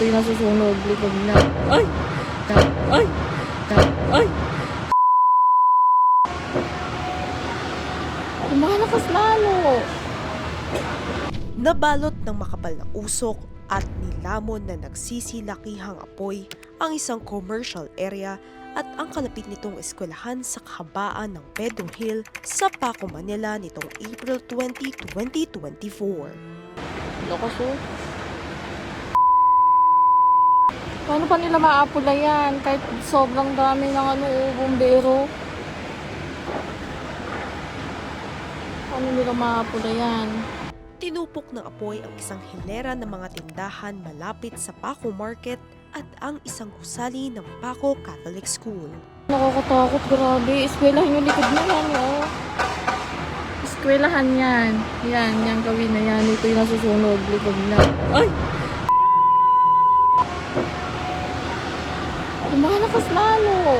Ito yung nasusunog. Likod na. Ay! Ay! Ay! Lumalakas lalo. Nabalot ng makapal na usok at nilamon na nagsisilakihang apoy ang isang commercial area at ang kalapit nitong eskwelahan sa kahabaan ng Pedro Hill sa Paco, Manila nitong April 20, 2024. Lakas oh. Paano pa nila maapula yan? Kahit sobrang dami ng ano, oh, bumbero. Paano nila maapula yan? Tinupok ng apoy ang isang hilera ng mga tindahan malapit sa Paco Market at ang isang gusali ng Paco Catholic School. Nakakatakot, grabe. Eskwelahan yung likod na yan, oh. Eskwelahan yan. Yan, yan gawin na yan. Ito yung nasusunog, likod na. Ay! Lumalakas lalo.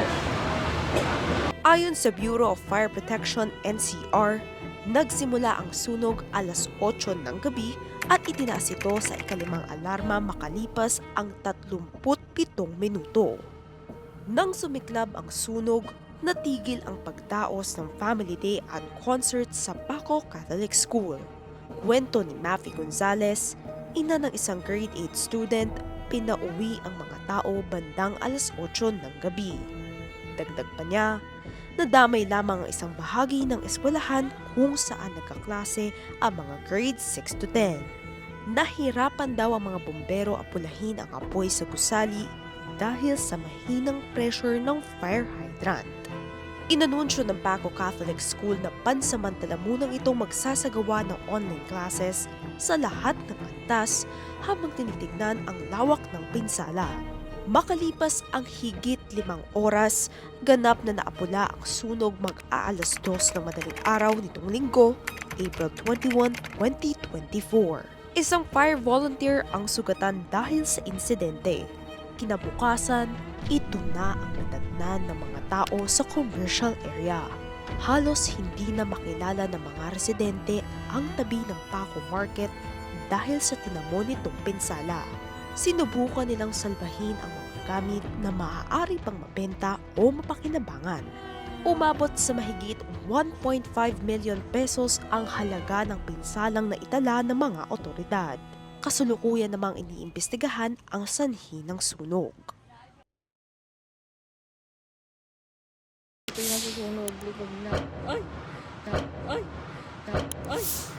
Ayon sa Bureau of Fire Protection NCR, nagsimula ang sunog alas 8 ng gabi at itinaas ito sa ikalimang alarma makalipas ang 37 minuto. Nang sumiklab ang sunog, natigil ang pagdaos ng Family Day at concert sa Paco Catholic School. Kwento ni Mafi Gonzalez, ina ng isang grade 8 student, pinauwi ang mga tao bandang alas 8 ng gabi. Dagdag pa niya, nadamay lamang ang isang bahagi ng eskwelahan kung saan nagkaklase ang mga grades 6 to 10. Nahirapan daw ang mga bombero apulahin ang apoy sa gusali dahil sa mahinang pressure ng fire hydrant. Inanunsyo ng Paco Catholic School na pansamantala munang itong magsasagawa ng online classes sa lahat ng antas habang tinitignan ang lawak ng pinsala. Makalipas ang higit limang oras, ganap na naapula ang sunog mag-aalas dos ng madaling araw nitong linggo, April 21, 2024. Isang fire volunteer ang sugatan dahil sa insidente. Kinabukasan, ito na ang nadatnan ng mga tao sa commercial area. Halos hindi na makilala ng mga residente ang tabi ng Paco Market dahil sa tinamo nitong pinsala. Sinubukan nilang salbahin ang mga gamit na maaari pang mabenta o mapakinabangan. Umabot sa mahigit 1.5 million pesos ang halaga ng pinsalang na itala ng mga otoridad. Kasulukuyan namang iniimbestigahan ang sanhi ng sunog. Ito yung nasusunog, likod na. Ay! Ay! Ay!